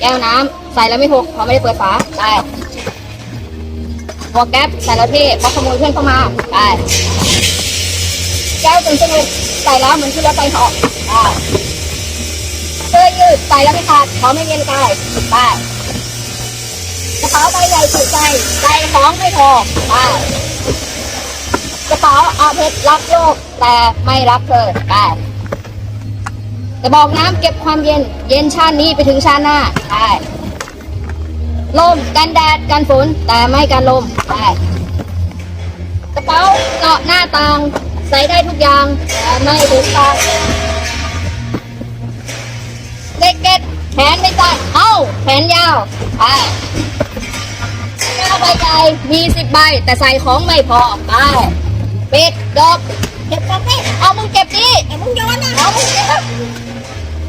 แก้วน้ำใส่แล้วไม่หกเพราะไม่ได้เปิดฝาได้หมวกแก๊ปใส่แล้วเท่เพราะขโมยเพื่อนเข้ามาได้แก้วตึงสนุกใส่แล้วเหมือนที่รถไฟเหาะได้เสื้อยืดใส่แล้วไม่ขาดเพราะไม่เย็นกายได้กระเป๋าใบใหญ่สุดใจใส่ของไม่พอได้กระเป๋าอาเพชรรักโลกแต่ไม่รักเธอได้ กระบอกน้ำเก็บความเย็น เย็นชาตินี้ไปถึงชาติหน้าได้ลมกันแดดกันฝนแต่ไม่กันลมได้กระเป๋าเกาะหน้าต่าง ใส่ได้ทุกอย่างแต่ไม่ถึงตางเล็กเก็ตแขนไม่สั้นเอ้าแขนยาวได้แก้วใบใหญ่มีสิบใบ แต่ใส่ของไม่พอได้ปิดดอกเก็บกาแฟเอามึงเก็บดิแต่มึงโยนนะเอามึงเก็บ